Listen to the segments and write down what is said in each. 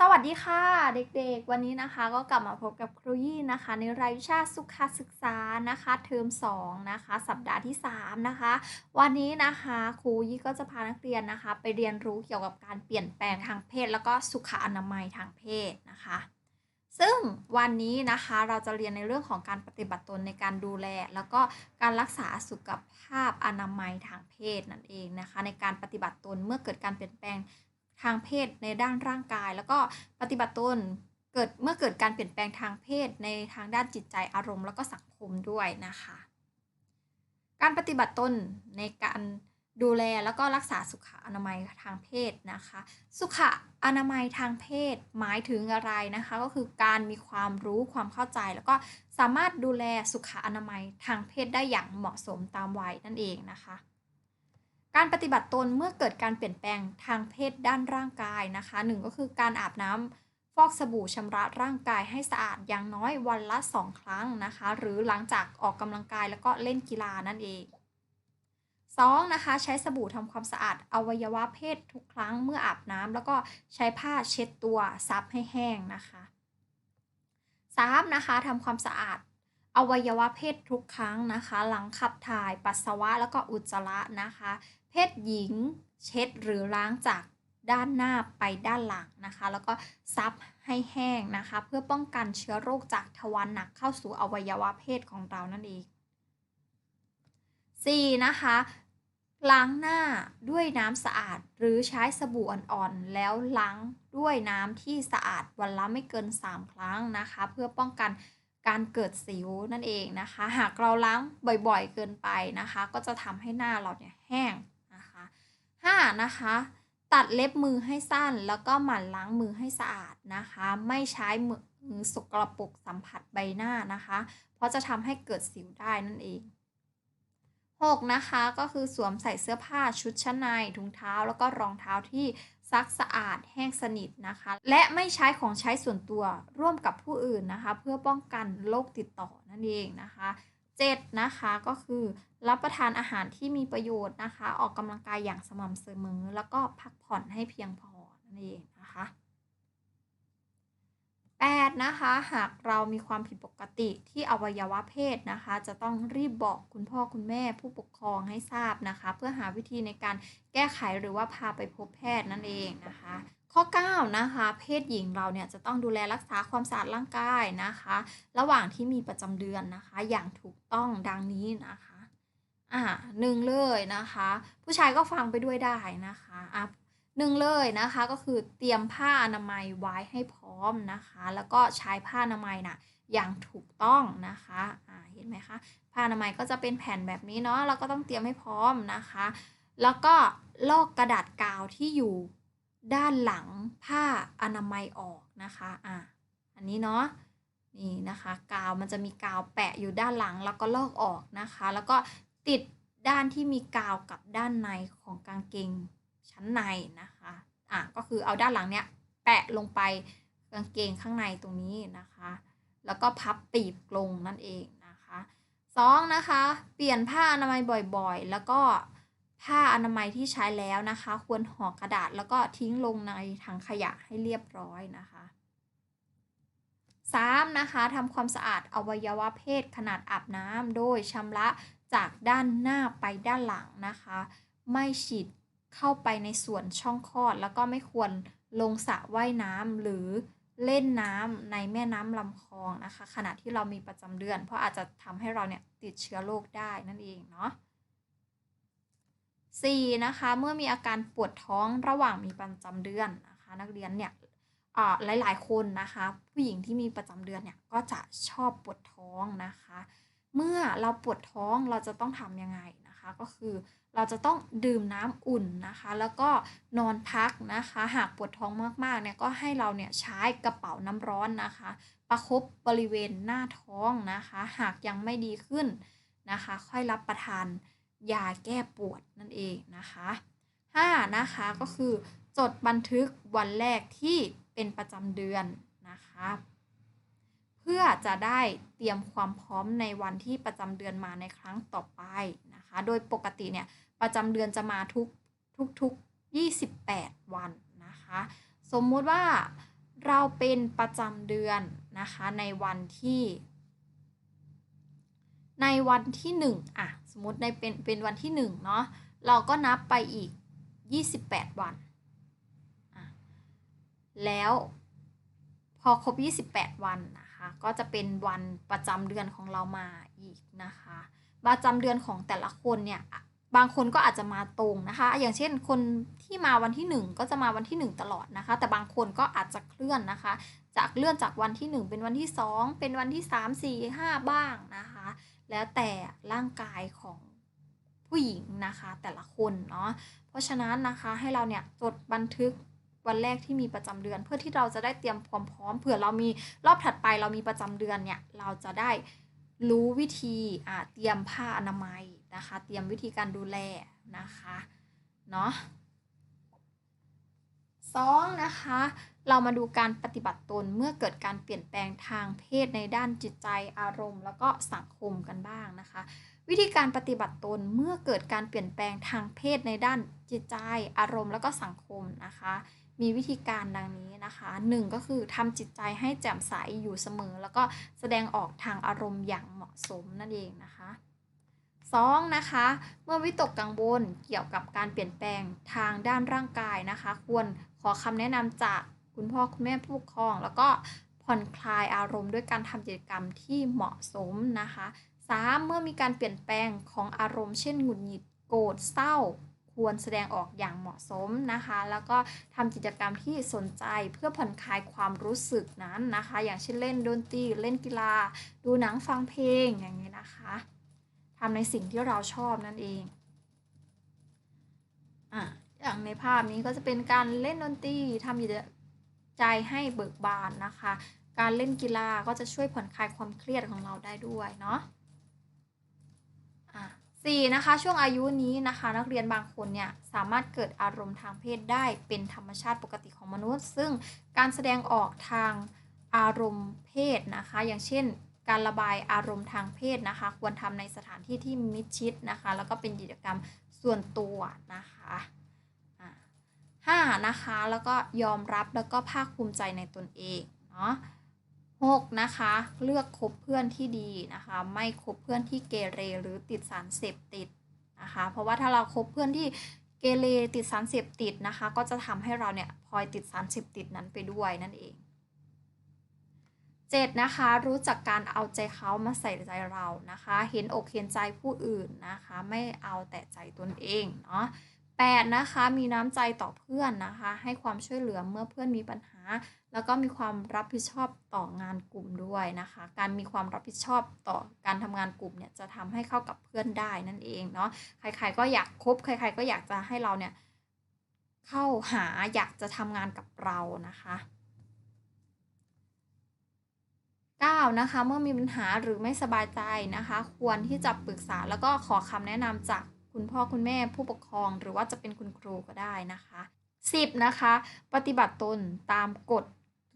สวัสดีค่ะ เด็กๆ วันนี้นะคะก็กลับมาพบกับครูยี่นะคะ ในรายวิชาสุขศึกษานะคะเทอม2นะคะ สัปดาห์ที่ 3 นะคะ วันนี้นะคะครูยี่ก็จะพานักเรียนนะคะ ไปเรียนรู้เกี่ยวกับการเปลี่ยนแปลงทางเพศ แล้วก็สุขอนามัยทางเพศนะคะ ซึ่งวันนี้นะคะเราจะเรียนในเรื่องของการปฏิบัติตนในการดูแล แล้วก็การรักษาสุขภาพอนามัยทางเพศนั่นเองนะคะ ในการปฏิบัติตนเมื่อเกิดการเปลี่ยนแปลงางเพศในด้านร่างกาย แล้วก็ปฏิบัติตนเกิดเมื่อเกิดการเปลี่ยนแปลงทางเพศในทางด้านจิตใจอารมณ์ แล้วก็สังคมด้วยนะคะ การปฏิบัติตนในการดูแลแล้วก็รักษาสุขอนามัยทางเพศนะคะ สุขอนามัยทางเพศหมายถึงอะไรนะคะ ก็คือการมีความรู้ความเข้าใจ แล้วก็สามารถดูแลสุขอนามัยทางเพศได้อย่างเหมาะสมตามวัยนั่นเองนะคะ การปฏิบัติตนเมื่อเกิดการเปลี่ยนแปลงทางเพศด้านร่างกายนะคะหนึ่งก็คือการอาบน้ำฟอกสบู่ชำระร่างกายให้สะอาดอย่างน้อยวันละ 2 ครั้งนะคะ หรือหลังจากออกกำลังกายแล้วก็เล่นกีฬานั่นเอง 2. นะคะ ใช้สบู่ทำความสะอาดอวัยวะเพศทุกครั้งเมื่ออาบน้ำแล้วก็ใช้ผ้าเช็ดตัวซับให้แห้งนะคะ 3. นะคะทำความสะอาดอวัยวะเพศทุกครั้งนะคะ หลังขับถ่ายปัสสาวะแล้วก็อุจจาระนะคะเพศหญิงเช็ดหรือล้างจากด้านหน้าไปด้านหลังนะคะ แล้วก็ซับให้แห้งนะคะ เพื่อป้องกันเชื้อโรคจากทวารหนักเข้าสู่อวัยวะเพศของเรานั่นเอง 4. นะคะ ล้างหน้าด้วยน้ำสะอาดหรือใช้สบู่อ่อนๆ แล้วล้างด้วยน้ำที่สะอาดวันละไม่เกิน 3 ครั้งนะคะ เพื่อป้องกันการเกิดสิวนั่นเองนะคะ หากเราล้างบ่อยๆ เกินไปนะคะ ก็จะทำให้หน้าเราเนี่ยแห้ง 5. นะคะ ตัดเล็บมือให้สั้น แล้วก็หมั่นล้างมือให้สะอาดนะคะ ไม่ใช้มือสกรปรกสัมผัสใบหน้านะคะ เพราะจะทำให้เกิดสิวได้นั่นเอง 6. นะคะก็คือสวมใส่เสื้อผ้าชุดชั้นในถุงเท้าแล้วก็รองเท้าที่ซักสะอาดแห้งสนิทนะคะ และไม่ใช้ของใช้ส่วนตัวร่วมกับผู้อื่นนะคะ เพื่อป้องกันโรคติดต่อนั่นเองนะคะ 7. นะคะก็คือรับประทานอาหารที่มีประโยชน์นะคะ ออกกำลังกายอย่างสม่ำเสมอ แล้วก็พักผ่อนให้เพียงพอนั่นเองนะคะ 8. นะคะหากเรามีความผิดปกติที่อวัยวะเพศนะคะ จะต้องรีบบอกคุณพ่อคุณแม่ผู้ปกครองให้ทราบนะคะ เพื่อหาวิธีในการแก้ไขหรือว่าพาไปพบแพทย์นั่นเองนะคะ ข้อ 9 นะคะ เพศหญิงเราเนี่ยจะต้องดูแลรักษาความสะอาดร่างกายนะคะ ระหว่างที่มีประจำเดือนนะคะ อย่างถูกต้องดังนี้นะคะ อ่าหนึ่งเลยนะคะ ผู้ชายก็ฟังไปด้วยได้นะคะอะหนึ่งเลยนะคะก็คือเตรียมผ้าอนามัยไว้ให้พร้อมนะคะ แล้วก็ใช้ผ้าอนามัยนะ่ะอย่างถูกต้องนะคะอ่าเห็นไหมคะผ้าอนามัยก็จะเป็นแผ่นแบบนี้เนาะเราก็ต้องเตรียมให้พร้อมนะคะ แล้วก็ลอกกระดาษกาวที่อยู่ ด้านหลังผ้าอนามัยออกนะคะอ่าอันนี้เนาะนี่นะคะกาวมันจะมีกาวแปะอยู่ด้านหลังแล้วก็ลอกออกนะคะ แล้วก็ติดด้านที่มีกาวกับด้านในของกางเกงชั้นในนะคะอะก็คือเอาด้านหลังเนี้ยแปะลงไปกางเกงข้างในตรงนี้นะคะ แล้วก็พับปีบลงนั่นเองนะคะสองนะคะ เปลี่ยนผ้าอนามัยบ่อยๆ แล้วก็ ผ้าอนามัยที่ใช้แล้วนะคะ ควรห่อกระดาษแล้วก็ทิ้งลงในถังขยะให้เรียบร้อยนะคะ 3. นะคะทำความสะอาดอวัยวะเพศขนาดอาบน้ำโดยชำระจากด้านหน้าไปด้านหลังนะคะ ไม่ฉีดเข้าไปในส่วนช่องคลอด แล้วก็ไม่ควรลงสระว่ายน้ำหรือเล่นน้ำในแม่น้ำลำคลองนะคะ ขณะที่เรามีประจำเดือน เพราะอาจจะทำให้เราเนี่ยติดเชื้อโรคได้นั่นเองเนาะ 4. นะคะเมื่อมีอาการปวดท้องระหว่างมีประจำเดือนนะคะนักเรียนเนี่ยหลายๆคนนะคะผู้หญิงที่มีประจำเดือนเนี่ยก็จะชอบปวดท้องนะคะ เมื่อเราปวดท้องเราจะต้องทำยังไงนะคะก็คือเราจะต้องดื่มน้ำอุ่นนะคะ แล้วก็นอนพักนะคะ หากปวดท้องมากๆเนี่ยก็ให้เราเนี่ยใช้กระเป๋าน้ำร้อนนะคะ ประครบบริเวณหน้าท้องนะคะ หากยังไม่ดีขึ้นนะคะ ค่อยรับประทาน ยาแก้ปวดนั่นเองนะคะ5นะคะก็คือจดบันทึกวันแรกที่เป็นประจำเดือนนะคะเพื่อจะได้เตรียมความพร้อมในวันที่ประจำเดือนมาในครั้งต่อไปนะคะ โดยปกติเนี่ยประจำเดือนจะมาทุกทุกทุก28 วันนะคะ สมมุติว่าเราเป็นประจำเดือนนะคะในวันที่ ในวันที่หนึ่งอะ สมมติในเป็นเป็นวันที่หนึ่งเนาะเราก็นับไปอีก 28 วันอะแล้วพอครบ 28 วันนะคะ ก็จะเป็นวันประจำเดือนของเรามาอีกนะคะ ประจำเดือนของแต่ละคนเนี่ย บางคนก็อาจจะมาตรงนะคะ อย่างเช่นคนที่มาวันที่ 1 ก็จะมาวันที่ 1 ตลอดนะคะ แต่บางคนก็อาจจะเคลื่อนนะคะ จากเลื่อนจากวันที่ 1 เป็นวันที่ 2 เป็นวันที่ 3 4 5 บ้างนะคะ แล้วแต่ร่างกายของผู้หญิงนะคะแต่ละคนเนาะเพราะฉะนั้นนะคะให้เราเนี่ยจดบันทึกวันแรกที่มีประจำเดือน เพื่อที่เราจะได้เตรียมความพร้อมเผื่อเรามีรอบถัดไปเรามีประจำเดือนเนี่ยเราจะได้รู้วิธีอ่าเตรียมผ้าอนามัยนะคะ เตรียมวิธีการดูแลนะคะเนาะ สองนะคะ เรามาดูการปฏิบัติตนเมื่อเกิดการเปลี่ยนแปลงทางเพศในด้านจิตใจอารมณ์ แล้วก็สังคมกันบ้างนะคะ วิธีการปฏิบัติตนเมื่อเกิดการเปลี่ยนแปลงทางเพศในด้านจิตใจอารมณ์ แล้วก็สังคมนะคะ มีวิธีการดังนี้นะคะหนึ่งก็คือทำจิตใจให้แจ่มใสอยู่เสมอ แล้วก็แสดงออกทางอารมณ์อย่างเหมาะสมนั่นเองนะคะสองนะคะ เมื่อวิตกกังวลเกี่ยวกับการเปลี่ยนแปลงทางด้านร่างกายนะคะ ควร อคำแนะนำจากคุณพ่อคุณแม่ผู้ปกครอง แล้วก็ผ่อนคลายอารมณ์ด้วยการทำกิจกรรมที่เหมาะสมนะคะ 3. เมื่อมีการเปลี่ยนแปลงของอารมณ์เช่นหงุดหงิดโกรธเศร้า ควรแสดงออกอย่างเหมาะสมนะคะ แล้วก็ทำกิจกรรมที่สนใจเพื่อผ่อนคลายความรู้สึกนั้นนะคะ อย่างเช่นเล่นดนตรีเล่นกีฬา ดูหนังฟังเพลงอย่างนี้นะคะทำในสิ่งที่เราชอบนั่นเองอะ อย่างในภาพนี้ก็จะเป็นการเล่นดนตรีทำกิจใจให้เบิกบานนะคะ การเล่นกีฬาก็จะช่วยผ่อนคลายความเครียดของเราได้ด้วยเนาะสี่นะคะช่วงอายุนี้นะคะ นักเรียนบางคนเนี่ยสามารถเกิดอารมณ์ทางเพศได้เป็นธรรมชาติปกติของมนุษย์ ซึ่งการแสดงออกทางอารมณ์เพศนะคะ อย่างเช่น การระบายอารมณ์ทางเพศนะคะ ควรทำในสถานที่ที่มิดชิดนะคะ แล้วก็เป็นกิจกรรมส่วนตัวนะคะ ห้านะคะแล้วก็ยอมรับแล้วก็ภาคภูมิใจในตนเองเนาะ 6. นะคะเลือกคบเพื่อนที่ดีนะคะไม่คบเพื่อนที่เกเรหรือติดสารเสพติดนะคะเพราะว่าถ้าเราคบเพื่อนที่เกเรติดสารเสพติดนะคะก็จะทำให้เราเนี่ยพลอยติดสารเสพติดนั้นไปด้วยนั่นเอง 7. นะคะรู้จักการเอาใจเขามาใส่ใจเรานะคะ เห็นอกเห็นใจผู้อื่นนะคะ ไม่เอาแต่ใจตนเองเนาะ 8. นะคะ มีน้ำใจต่อเพื่อนนะคะ ให้ความช่วยเหลือเมื่อเพื่อนมีปัญหา แล้วก็มีความรับผิดชอบต่องานกลุ่มด้วยนะคะ การมีความรับผิดชอบต่อการทำงานกลุ่มเนี่ยจะทำให้เข้ากับเพื่อนได้นั่นเองเนาะ ใครๆก็อยากคบ ใคร ๆ ก็อยากจะให้เราเนี่ยเข้าหาอยากจะทำงานกับเรานะคะ 9. นะคะเมื่อมีปัญหาหรือไม่สบายใจนะคะ ควรที่จะปรึกษาแล้วก็ขอคำแนะนำจาก คุณพ่อคุณแม่ผู้ปกครอง หรือว่าจะเป็นคุณครูก็ได้นะคะ 10. นะคะ ปฏิบัติตนตามกฎ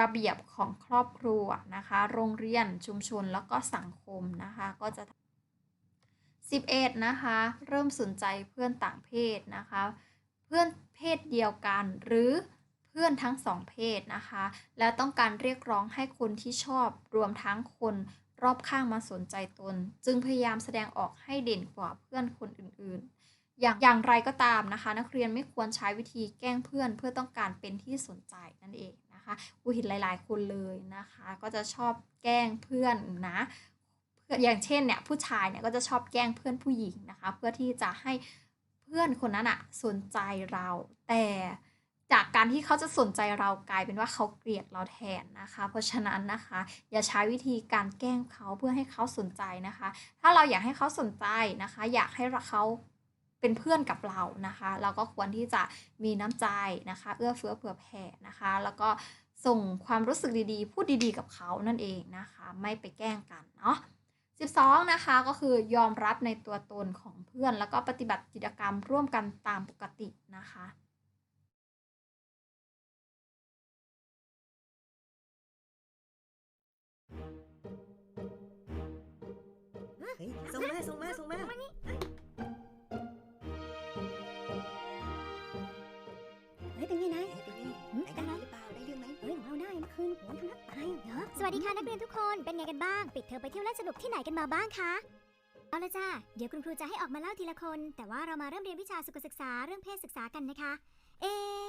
ระเบียบของครอบครัวนะคะ โรงเรียนชุมชนแล้วก็สังคมนะคะ ก็จะ 11. นะคะ เริ่มสนใจเพื่อนต่างเพศนะคะ เพื่อนเพศเดียวกันหรือเพื่อนทั้งสองเพศนะคะ และต้องการเรียกร้องให้คนที่ชอบรวมทั้งคน รอบข้างมาสนใจตน จึงพยายามแสดงออกให้เด่นกว่าเพื่อนคนอื่นๆ อย่างอย่างไรก็ตามนะคะ นักเรียนไม่ควรใช้วิธีแกล้งเพื่อนเพื่อต้องการเป็นที่สนใจนั่นเองนะคะกูเห็นหลายๆ คนเลยนะคะ ก็จะชอบแกล้งเพื่อนนะเพื่ออย่างเช่นเนี่ยผู้ชายเนี่ยก็จะชอบแกล้งเพื่อนผู้หญิงนะคะ เพื่อที่จะให้เพื่อนคนนั้นอะสนใจเราแต่ จากการที่เขาจะสนใจเรากลายเป็นว่าเขาเกลียดเราแทนนะคะ เพราะฉะนั้นนะคะ อย่าใช้วิธีการแกล้งเขาเพื่อให้เขาสนใจนะคะ ถ้าเราอยากให้เขาสนใจนะคะ อยากให้เขาเป็นเพื่อนกับเรานะคะ เราก็ควรที่จะมีน้ำใจนะคะ เอื้อเฟื้อเผื่อแผ่นะคะ แล้วก็ส่งความรู้สึกดีๆ พูดดีๆ กับเขานั่นเองนะคะ ไม่ไปแกล้งกันเนาะ12 นะคะก็คือยอมรับในตัวตนของเพื่อน แล้วก็ปฏิบัติกิจกรรมร่วมกันตามปกตินะคะ ดีค่ะนักเรียนทุกคนเป็นไงกันบ้าง ปิดเทอมไปเที่ยวเล่นสนุกที่ไหนกันมาบ้างคะเอาละจ้าเดี๋ยวคุณครูจะให้ออกมาเล่าทีละคน แต่ว่าเรามาเริ่มเรียนวิชาสุขศึกษาเรื่องเพศศึกษากันนะคะ เอะ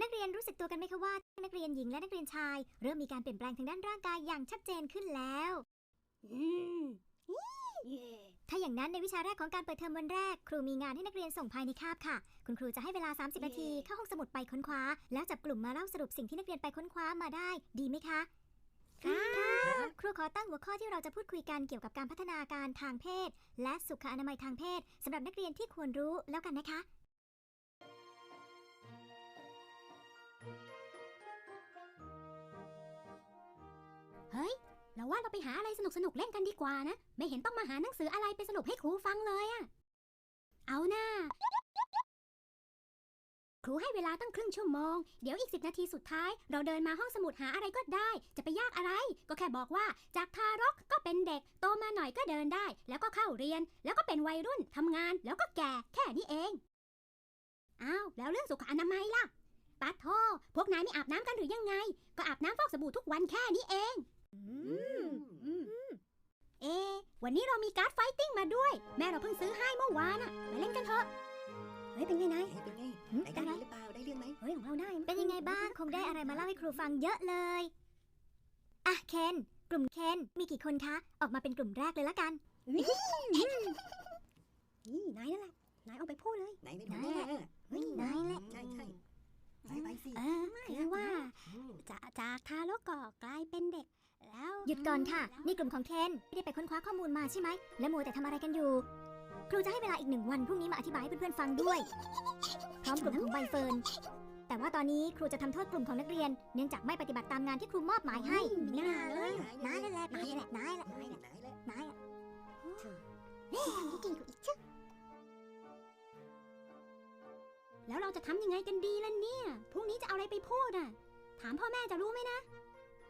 นักเรียนรู้สึกตัวกันไหมคะว่า นักเรียนหญิงและนักเรียนชาย เริ่มมีการเปลี่ยนแปลงทางด้านร่างกายอย่างชัดเจนขึ้นแล้วอืมเย่ถ้าอย่างนั้นในวิชาแรกของการเปิดเทอมวันแรก ครูมีงานให้นักเรียนส่งภายในคาบค่ะ คุณครูจะให้เวลา 30 นาทีเข้าห้องสมุดไปค้นคว้า แล้วจับกลุ่มมาเล่าสรุปสิ่งที่นักเรียนไปค้นคว้ามาได้ ดีไหมคะ ค่ะครูขอตั้งหัวข้อที่เราจะพูดคุยกันเกี่ยวกับการพัฒนาการทางเพศ และสุขอนามัยทางเพศสำหรับนักเรียนที่ควรรู้แล้วกันนะคะ เฮ้ย เราว่าเราไปหาอะไรสนุกสนุกเล่นกันดีกว่านะ ไม่เห็นต้องมาหาหนังสืออะไรไปสรุปให้ครูฟังเลยอะเอาหน้า ครูให้เวลาตั้งครึ่งชั่วโมง เดี๋ยวอีกสิบนาทีสุดท้าย เราเดินมาห้องสมุดหาอะไรก็ได้ จะไปยากอะไร ก็แค่บอกว่า จากทารกก็เป็นเด็ก โตมาหน่อยก็เดินได้ แล้วก็เข้าเรียน แล้วก็เป็นวัยรุ่นทำงาน แล้วก็แก่ แค่นี้เอง อ้าว แล้วเรื่องสุขอนามัยล่ะปัดโทพวกนายไม่อาบน้ำกันหรือยังไง ก็อาบน้ำฟอกสบู่ทุกวันแค่นี้เองอืมอืมเอะวันนี้เรามีการ์ดไฟติ้งมาด้วย แม่เราเพิ่งซื้อให้เมื่อวานอะมาเล่นกันเถอะเฮ้ยเป็นไงนายเอ๊ะเป็นไงหึรายการนี้หรือเปล่าได้เรื่องไหมเฮ้ยของเราได้ เป็นยังไงบ้างคงได้อะไรมาเล่าให้ครูฟังเยอะเลยอะเคนกลุ่มเคนมีกี่คนคะออกมาเป็นกลุ่มแรกเลยละกันนี่นายนั่นแหละนายเอาไปพูดเลยนายเป็นหัวหนายแหน้าละเฮ้ยนายแหละใช่ใช่นายไปสิเออคือว่าอืมจะจากทารกก็กลายเป็นเด็กแล้วหยุดก่อนค่ะ นี่กลุ่มของเคนไม่ได้ไปค้นคว้าข้อมูลมาใช่ไหม และมัวแต่ทำอะไรกันอยู่ ครูจะให้เวลาอีกหนึ่งวันพรุ่งนี้มาอธิบายให้เพื่อนๆฟังด้วย พร้อมกลุ่มของใบเฟิร์น แต่ว่าตอนนี้ครูจะทำโทษกลุ่มของนักเรียน เนื่องจากไม่ปฏิบัติตามงานที่ครูมอบหมายให้ไม่น่าเลยนายนั่นแหละนายนั่นแหละนายแหละนายแหละนายแหละนายอะเฮ้ยทำได้เก่งกว่าอีกชึแล้วเราจะทำยังไงกันดีล่ะเนี่ยพรุ่งนี้จะเอาอะไรไปพูดอะ ถามพ่อแม่จะรู้ไหมนะ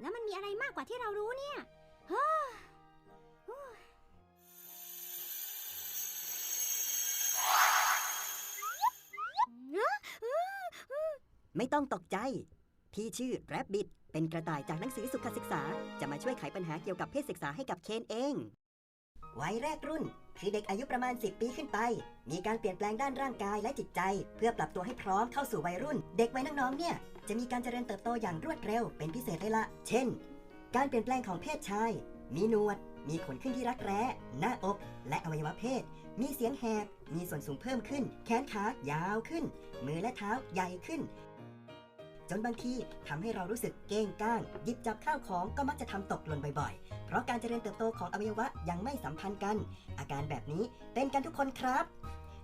แล้วมันมีอะไรมากกว่าที่เรารู้เนี่ย เฮ้อ ไม่ต้องตกใจ พี่ชื่อแรบบิ t เป็นกระต่ายจากหนังสือสุขศึกษา จะมาช่วยไขปัญหาเกี่ยวกับเพศศึกษาให้กับเคนเอง วัยแรกรุ่นคือเด็กอายุประมาณ 10 ปีขึ้นไป มีการเปลี่ยนแปลงด้านร่างกายและจิตใจ เพื่อปรับตัวให้พร้อมเข้าสู่วัยรุ่น เด็กวัยน้องๆเนี่ย จะมีการเจริญเติบโตอย่างรวดเร็วเป็นพิเศษเลยละเช่น การเปลี่ยนแปลงของเพศชาย มีหนวด มีขนขึ้นที่รักแร้ หน้าอก และอวัยวะเพศ มีเสียงแหบ มีส่วนสูงเพิ่มขึ้น แขนขายาวขึ้น มือและเท้าใหญ่ขึ้น จนบางทีทำให้เรารู้สึกเก้งก้างหยิบจับข้าวของก็มักจะทำตกหล่นบ่อยๆ เพราะการเจริญเติบโตของอวัยวะยังไม่สัมพันธ์กัน อาการแบบนี้เป็นกันทุกคนครับ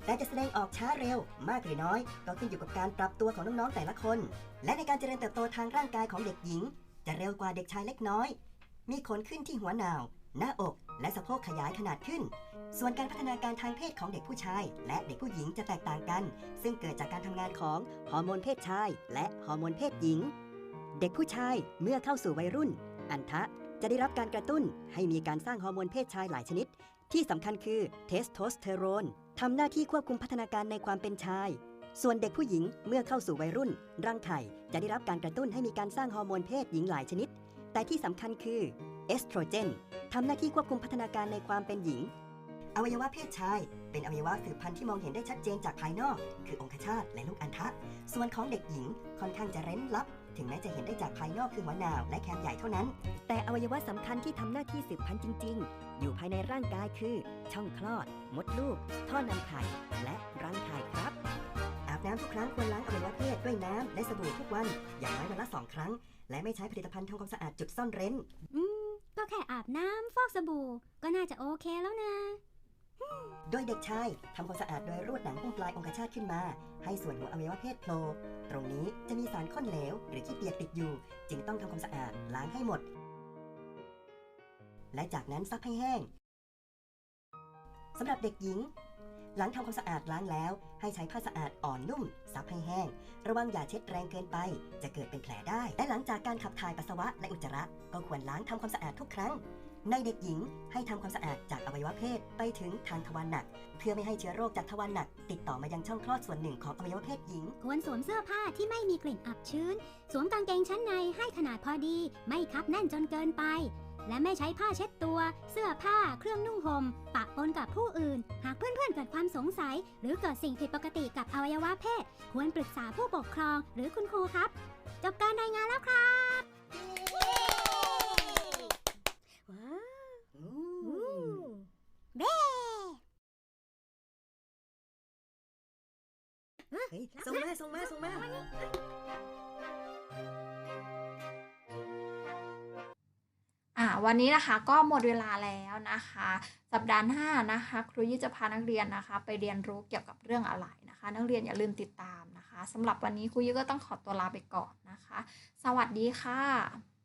แต่จะแสดงออกช้าเร็วมากหรือน้อย ก็ขึ้นอยู่กับการปรับตัวของน้องๆแต่ละคน และในการเจริญเติบโตทางร่างกายของเด็กหญิง จะเร็วกว่าเด็กชายเล็กน้อย มีขนขึ้นที่หัวหนาว หน้าอก และสะโพกขยายขนาดขึ้น ส่วนการพัฒนาการทางเพศของเด็กผู้ชาย และเด็กผู้หญิงจะแตกต่างกัน ซึ่งเกิดจากการทำงานของฮอร์โมนเพศชาย และฮอร์โมนเพศหญิง เด็กผู้ชายเมื่อเข้าสู่วัยรุ่น อันทะจะได้รับการกระตุ้นให้มีการสร้างฮอร์โมนเพศชายหลายชนิด ที่สำคัญคือเทสโทสเตอโรนทำหน้าที่ควบคุมพัฒนาการในความเป็นชาย ส่วนเด็กผู้หญิงเมื่อเข้าสู่วัยรุ่นรังไข่จะได้รับการกระตุ้นให้มีการสร้างฮอร์โมนเพศหญิงหลายชนิด แต่ที่สำคัญคือเอสโตรเจนทำหน้าที่ควบคุมพัฒนาการในความเป็นหญิง อวัยวะเพศชาย เป็นอวัยวะสืบพันธุ์ที่มองเห็นได้ชัดเจนจากภายนอก คือองคชาตและลูกอัณฑะส่วนของเด็กหญิงค่อนข้างจะเร้นลับ ถึงแม้จะเห็นได้จากภายนอกคือหัวนาวและแคมใหญ่เท่านั้น แต่อวัยวะสำคัญที่ทำหน้าที่สืบพันธุ์จริง ๆ อยู่ภายในร่างกายคือ ช่องคลอด มดลูก ท่อนำไข่และรังไข่ครับอาบน้ำทุกครั้งควรล้างอวัยวะเพศด้วยน้ำและสบู่ทุกวัน อย่างน้อยวันละสองครั้ง และไม่ใช้ผลิตภัณฑ์ทำความสะอาดจุดซ่อนเร้น อืม ก็แค่อาบน้ำฟอกสบู่ ก็น่าจะโอเคแล้วนะ โดยเด็กชายทำความสะอาดโดยรูดหนังหุ้มปลายองคชาตขึ้นมา ให้ส่วนหัวอวัยวะเพศโผล่ตรงนี้จะมีสารข้นเหลว หรือขี้เปียกติดอยู่ จึงต้องทำความสะอาดล้างให้หมด และจากนั้นซักให้แห้งสำหรับเด็กหญิง หลังทำความสะอาดล้างแล้ว ให้ใช้ผ้าสะอาดอ่อนนุ่ม ซับให้แห้ง ระวังอย่าเช็ดแรงเกินไป จะเกิดเป็นแผลได้และหลังจากการขับถ่ายปัสสาวะและอุจจาระ ก็ควรล้างทำความสะอาดทุกครั้ง ในเด็กหญิงให้ทำความสะอาดจากอวัยวะเพศไปถึงทางทวารหนัก เพื่อไม่ให้เชื้อโรคจากทวารหนัก ติดต่อมายังช่องคลอดส่วนหนึ่งของอวัยวะเพศหญิง ควรสวมเสื้อผ้าที่ไม่มีกลิ่นอับชื้น สวมกางเกงชั้นในให้ขนาดพอดี ไม่คับแน่นจนเกินไป และไม่ใช้ผ้าเช็ดตัว เสื้อผ้า เครื่องนุ่งห่มปะปนกับผู้อื่น หากเพื่อนๆเกิดความสงสัย หรือเกิดสิ่งผิดปกติกับอวัยวะเพศ ควรปรึกษาผู้ปกครองหรือคุณครูครับ จบการรายงานแล้วครับ ว้าว เบ้ เฮ้ย ส่งมาส่งมาส่งมาอ่าวันนี้นะคะก็หมดเวลาแล้วนะคะ สัปดาห์หน้านะคะ ครูยี่จะพานักเรียนนะคะ ไปเรียนรู้เกี่ยวกับเรื่องอะไรนะคะ นักเรียนอย่าลืมติดตามนะคะสำหรับวันนี้ครูยี่ก็ต้องขอตัวลาไปก่อนนะคะ สวัสดีค่ะ